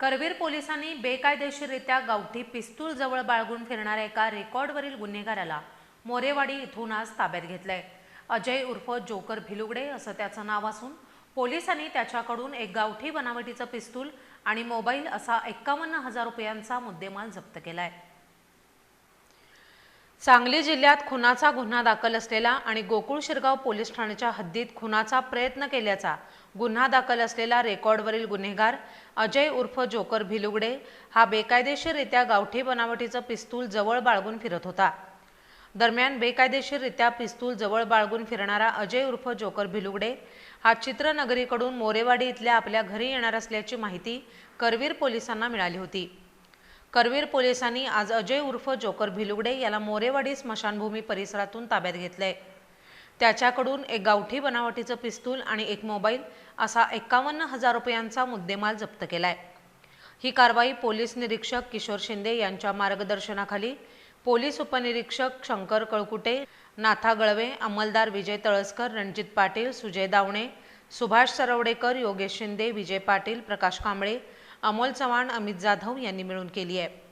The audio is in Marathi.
करवीर पोलिसांनी बेकायदेशीररित्या गावठी पिस्तूल जवळ बाळगून फिरणाऱ्या एका रेकॉर्डवरील गुन्हेगाराला मोरेवाडी इथून आज ताब्यात घेतलंय. अजय उर्फ जोकर भिलुगडे असं त्याचं नाव असून पोलिसांनी त्याच्याकडून एक गावठी बनावटीचं पिस्तूल आणि मोबाईल असा एक्कावन्न हजार रुपयांचा मुद्देमाल जप्त केलाय. सांगली जिल्ह्यात खुनाचा गुन्हा दाखल असलेला आणि गोकुळ शिरगाव पोलीस ठाण्याच्या हद्दीत खुनाचा प्रयत्न केल्याचा गुन्हा दाखल असलेला रेकॉर्डवरील गुन्हेगार अजय उर्फ जोकर भिलुगडे हा बेकायदेशीररित्या गावठी बनावटीचं पिस्तूल जवळ बाळगून फिरत होता. दरम्यान बेकायदेशीररित्या पिस्तूल जवळ बाळगून फिरणारा अजय उर्फ जोकर भिलुगडे हा चित्रनगरीकडून मोरेवाडी इथल्या आपल्या घरी येणार असल्याची माहिती करवीर पोलिसांना मिळाली होती. करवीर पोलिसांनी आज अजय उर्फ जोकर भिलुगडे याला मोरेवाडी स्मशानभूमी परिसरातून ताब्यात घेतलंय. त्याच्याकडून एक गावठी बनावटीचं पिस्तूल आणि एक मोबाईल असा एक्कावन्न हजार रुपयांचा मुद्देमाल जप्त केलाय. ही कारवाई पोलीस निरीक्षक किशोर शिंदे यांच्या मार्गदर्शनाखाली पोलीस उपनिरीक्षक शंकर कळकुटे नाथा गळवे अंमलदार विजय तळसकर रणजित पाटील सुजय दावणे सुभाष सरवडेकर योगेश शिंदे विजय पाटील प्रकाश कांबळे अमोल चव्हाण अमित जाधव यांनी मिळून केली आहे.